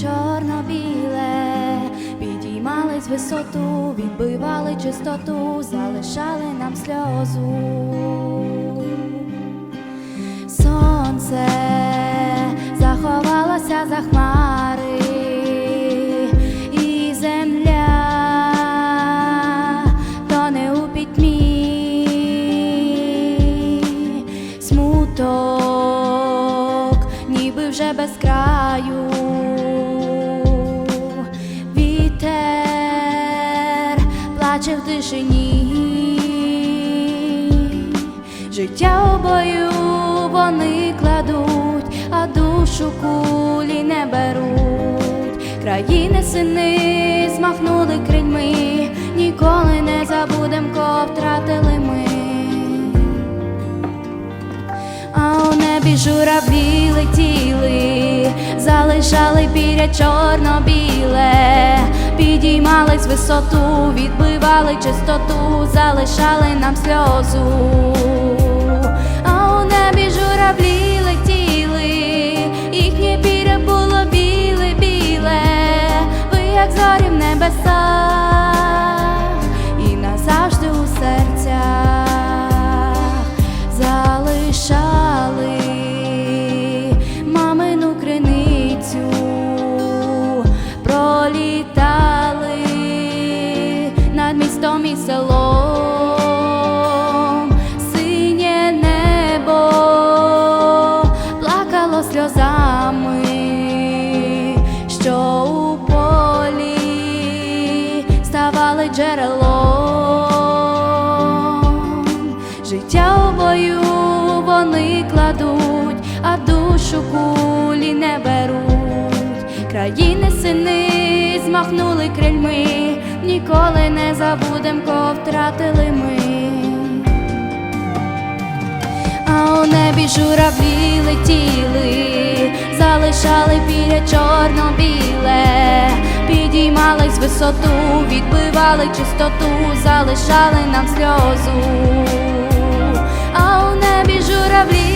Чорно-біле, підіймались висоту, відбивали чистоту, залишали нам сльозу. Сонце заховалося за хмари, і земля тоне у пітьмі, смуток, ніби вже без краю. В тишині, життя у бою вони кладуть, а душу кулі не беруть. Країни сини змахнули крильми, ніколи не забудем, кого втратили ми. А у небі журавлі летіли, залишали піря чорно-біле, підіймались висоту, відбивали чистоту, залишали нам сльозу. А у небі журавлі летіли, їхнє піря було біле-біле, ви як зорі в небесах, і назавжди у серцях залишали мамину криницю, пролітали сльозами, що у полі ставали джерелом, життя у бою вони кладуть, а душу кулі не беруть. Країни сини змахнули крильми, ніколи не забудем, кого втратили ми. А у небі журавлі летіли, залишали піря чорно-біле, підіймались висоту, відбивали чистоту, залишали нам сльозу. А у небі журавлі